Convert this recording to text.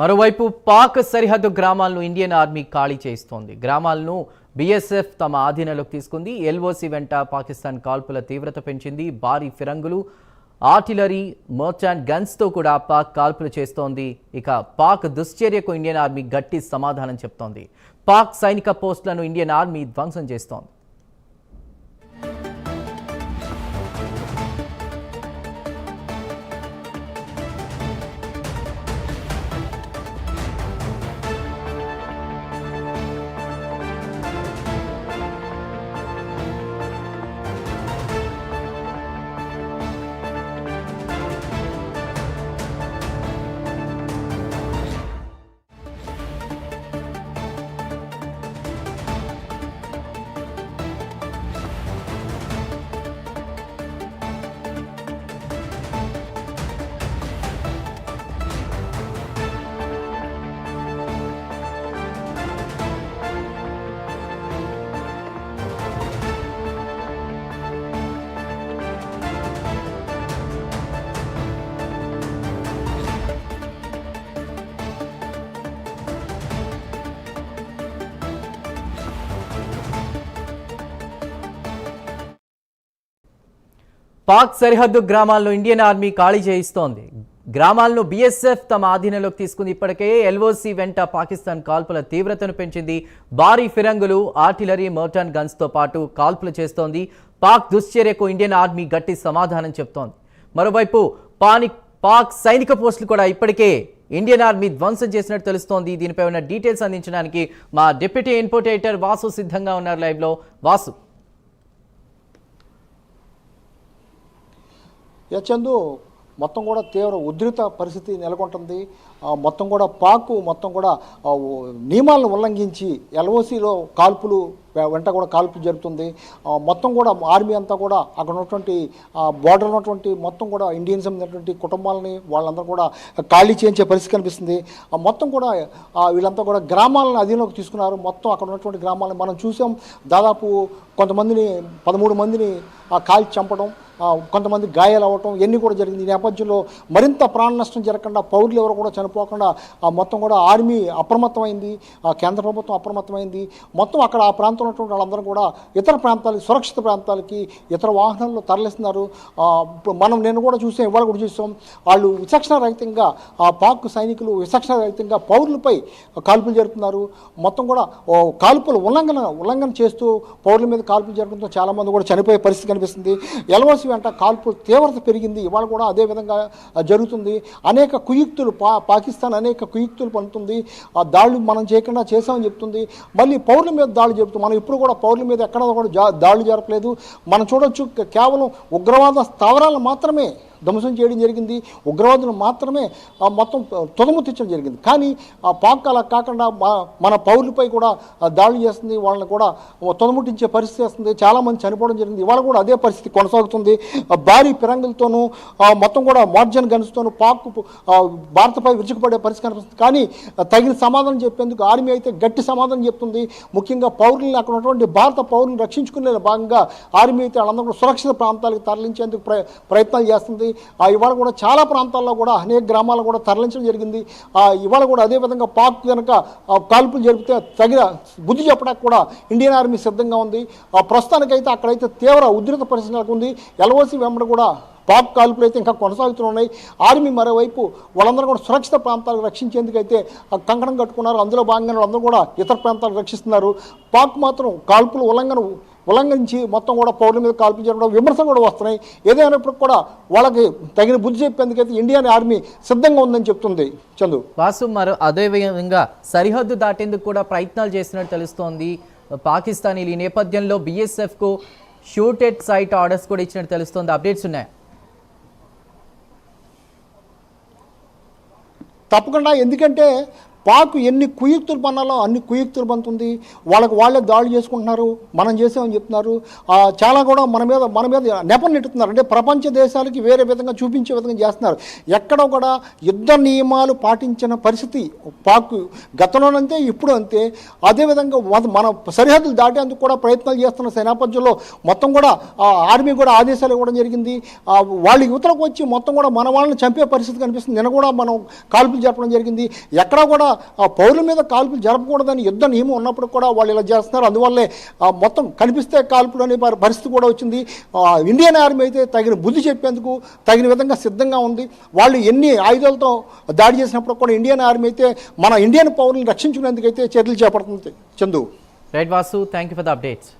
మరోవైపు పాక్ సరిహద్దు గ్రామాలను ఇండియన్ ఆర్మీ ఖాళీ చేస్తోంది. గ్రామాలను బీఎస్ఎఫ్ తమ ఆధీనంలోకి తీసుకుంది. ఎల్ఓసి వెంట పాకిస్తాన్ కాల్పుల తీవ్రత పెంచింది. భారీ ఫిరంగులు ఆర్టిలరీ మర్చాంట్ గన్స్తో కూడా పాక్ కాల్పులు చేస్తోంది. ఇక పాక్ దుశ్చర్యకు ఇండియన్ ఆర్మీ గట్టి సమాధానం చెప్తోంది. పాక్ సైనిక పోస్టులను ఇండియన్ ఆర్మీ ధ్వంసం చేస్తోంది. పాక్ సరిహద్దు గ్రామాలను ఇండియన్ ఆర్మీ ఖాళీ చేయిస్తోంది. గ్రామాలను బీఎస్ఎఫ్ తమ ఆధీనంలోకి తీసుకుంది. ఇప్పటికే ఎల్ఓసి వెంట పాకిస్తాన్ కాల్పుల తీవ్రతను పెంచింది. భారీ ఫిరంగులు ఆర్టిలరీ మోటాన్ గన్స్తో పాటు కాల్పులు చేస్తోంది. పాక్ దుశ్చర్యకు ఇండియన్ ఆర్మీ గట్టి సమాధానం చెప్తోంది. మరోవైపు పానిక్ పాక్ సైనిక పోస్టులు కూడా ఇప్పటికే ఇండియన్ ఆర్మీ ధ్వంసం చేసినట్టు తెలుస్తోంది. దీనిపై ఉన్న డీటెయిల్స్ అందించడానికి మా డిప్యూటీ ఇన్పోటేటర్ వాసు సిద్ధంగా ఉన్నారు లైవ్లో. వాసు. యచందు మొత్తం కూడా తీవ్ర ఉద్రిత పరిస్థితి నెలకొంటుంది. ఆ, మొత్తం కూడా పాకు మొత్తం కూడా నియమాలను ఉల్లంఘించి ఎల్ఓసిలో కాల్పులు వెంట కూడా కాల్పులు జరుగుతుంది మొత్తం కూడా ఆర్మీ అంతా కూడా అక్కడ ఉన్నటువంటి బార్డర్ ఉన్నటువంటి మొత్తం కూడా ఇండియన్స్ ఉన్నటువంటి కుటుంబాలని వాళ్ళందరూ కూడా ఖాళీ చేయించే పరిస్థితి కనిపిస్తుంది. మొత్తం కూడా వీళ్ళంతా కూడా గ్రామాలను అధీనంలోకి తీసుకున్నారు. మొత్తం అక్కడ ఉన్నటువంటి గ్రామాలను మనం చూసాం. దాదాపు కొంతమందిని పదమూడు మందిని ఆ, కాల్చి చంపడం. కొంతమంది గాయాలు అవ్వటం ఇవన్నీ కూడా జరిగింది. ఈ నేపథ్యంలో మరింత ప్రాణ నష్టం జరగకుండా పౌరులు ఎవరు కూడా చనిపోకుండా ఆ మొత్తం కూడా ఆర్మీ అప్రమత్తమైంది ఆ కేంద్ర ప్రభుత్వం అప్రమత్తమైంది. మొత్తం అక్కడ ఆ ప్రాంతంలో ఉన్నటువంటి వాళ్ళందరూ కూడా ఇతర ప్రాంతాలకి సురక్షిత ప్రాంతాలకి ఇతర వాహనాల్లో తరలిస్తున్నారు. మనం నేను కూడా చూసాం ఇవాళ కూడా చూసాం. వాళ్ళు విచక్షణ రహితంగా ఆ పాక్ సైనికులు విచక్షణ రహితంగా పౌరులపై కాల్పులు జరుపుతున్నారు. మొత్తం కూడా కాల్పులు ఉల్లంఘన ఉల్లంఘన చేస్తూ పౌరుల మీద కాల్పులు జరగడంతో చాలామంది కూడా చనిపోయే పరిస్థితి కనిపిస్తుంది. ఎల్ఓసి వెంట కాల్పు తీవ్రత పెరిగింది. ఇవాళ కూడా అదే విధంగా జరుగుతుంది. అనేక కుయుక్తులు పా పాకిస్తాన్ అనేక కుయుక్తులు పండుతుంది ఆ దాడులు మనం చేయకుండా చేసామని చెప్తుంది. మళ్ళీ పౌరుల మీద దాడులు చెబుతుంది మనం ఇప్పుడు కూడా పౌరుల మీద ఎక్కడ కూడా దాడులు జరపలేదు. మనం చూడొచ్చు కేవలం ఉగ్రవాద స్థావరాలు మాత్రమే ధ్వంసం చేయడం జరిగింది. ఉగ్రవాదులు మాత్రమే మొత్తం తుదముత్తించడం జరిగింది. కానీ ఆ పాక్ అలా కాకుండా మన పౌరులపై కూడా దాడులు చేస్తుంది. వాళ్ళని కూడా తుదముట్టించే పరిస్థితి వస్తుంది. చాలామంది చనిపోవడం జరిగింది. ఇవాళ కూడా అదే పరిస్థితి కొనసాగుతుంది. భారీ పిరంగులతోనూ మొత్తం కూడా మార్జన్ గన్స్తోనూ పాక్ భారత్పై విరుచుకుపడే పరిస్థితి కనిపిస్తుంది కానీ తగిన సమాధానం చెప్పేందుకు ఆర్మీ అయితే గట్టి సమాధానం చెప్తుంది. ముఖ్యంగా పౌరులను అక్కడ ఉన్నటువంటి భారత పౌరులను రక్షించుకునే భాగంగా ఆర్మీ అయితే వాళ్ళందరూ కూడా సురక్షిత ప్రాంతాలకు తరలించేందుకు ప్ర ప్రయత్నాలు చేస్తుంది. ఆ ఇవాళ కూడా చాలా ప్రాంతాల్లో కూడా అనేక గ్రామాలు కూడా తరలించడం జరిగింది. ఆ ఇవాళ కూడా అదే విధంగా పాక్ కనుక ఆ, కాల్పులు జరిపితే తగిన బుద్ధి చెప్పడానికి కూడా ఇండియన్ ఆర్మీ సిద్ధంగా ఉంది. ఆ ప్రస్తుతానికైతే అక్కడైతే తీవ్ర ఉధృత పరిస్థితి ఉంది. ఎల్ఓసి వెంబడి కూడా పాక్ కాల్పులు అయితే ఇంకా కొనసాగుతున్నాయి. ఆర్మీ మరోవైపు వాళ్ళందరూ కూడా సురక్షిత ప్రాంతాలు రక్షించేందుకైతే ఆ కంకణం కట్టుకున్నారు. అందులో భాగంగా వాళ్ళందరూ కూడా ఇతర ప్రాంతాలు రక్షిస్తున్నారు. పాక్ మాత్రం కాల్పులు ఉల్లంఘన ఉల్లంఘించి మొత్తం కూడా పౌరుల మీద కాల్పులు జరగడం విమర్శలు కూడా వస్తున్నాయి. ఏదైనప్పటికీ కూడా వాళ్ళకి తగిన బుద్ధి చెప్పేందుకైతే ఇండియన్ ఆర్మీ సిద్ధంగా ఉందని చెప్తుంది చందు. వాసు మరో అదే విధంగా సరిహద్దు దాటేందుకు కూడా ప్రయత్నాలు చేసినట్టు తెలుస్తోంది. పాకిస్తానీలు ఈ నేపథ్యంలో బీఎస్ఎఫ్కు షూటెడ్ సైట్ ఆర్డర్స్ కూడా ఇచ్చినట్టు తెలుస్తోంది. అప్డేట్స్ ఉన్నాయి. తప్పకుండా ఎందుకంటే పాక్ ఎన్ని కుయుక్తులు పన్నాలో అన్ని కుయుక్తులు పంతుంది. వాళ్ళకి వాళ్ళే దాడులు చేసుకుంటున్నారు. మనం చేసామని చెప్తున్నారు. చాలా కూడా మన మీద మన మీద నెపం నెట్టుతున్నారు. అంటే ప్రపంచ దేశాలకి వేరే విధంగా చూపించే విధంగా చేస్తున్నారు. ఎక్కడ కూడా యుద్ధ నియమాలు పాటించిన పరిస్థితి పాక్ గతంలోనంతే ఇప్పుడు అంతే. అదేవిధంగా మన- సరిహద్దులు దాటేందుకు కూడా ప్రయత్నాలు చేస్తున్న సేనాపథ్యంలో మొత్తం కూడా ఆర్మీ కూడా ఆదేశాలు ఇవ్వడం జరిగింది. వాళ్ళ వాళ్ళు యువతలకు వచ్చి మొత్తం కూడా మన వాళ్ళని చంపే పరిస్థితి కనిపిస్తుంది. నిన్న కూడా మనం కాల్పులు జరపడం జరిగింది. ఎక్కడా కూడా ఆ పౌరుల మీద కాల్పులు జరపకూడదని యుద్ధ నియమం ఉన్నప్పుడు కూడా వాళ్ళు ఇలా చేస్తున్నారు. అందువల్లే మొత్తం కనిపిస్తే కాల్పులు అనే పరిస్థితి కూడా వచ్చింది. ఇండియన్ ఆర్మీ అయితే తగిన బుద్ధి చెప్పేందుకు తగిన విధంగా సిద్ధంగా ఉంది. వాళ్ళు ఎన్ని ఆయుధాలతో దాడి చేసినప్పుడు కూడా ఇండియన్ ఆర్మీ అయితే మన ఇండియన్ పౌరులను రక్షించుకునేందుకైతే చర్యలు చేపడుతుంది. Chandu. Right Vasu thank you for the updates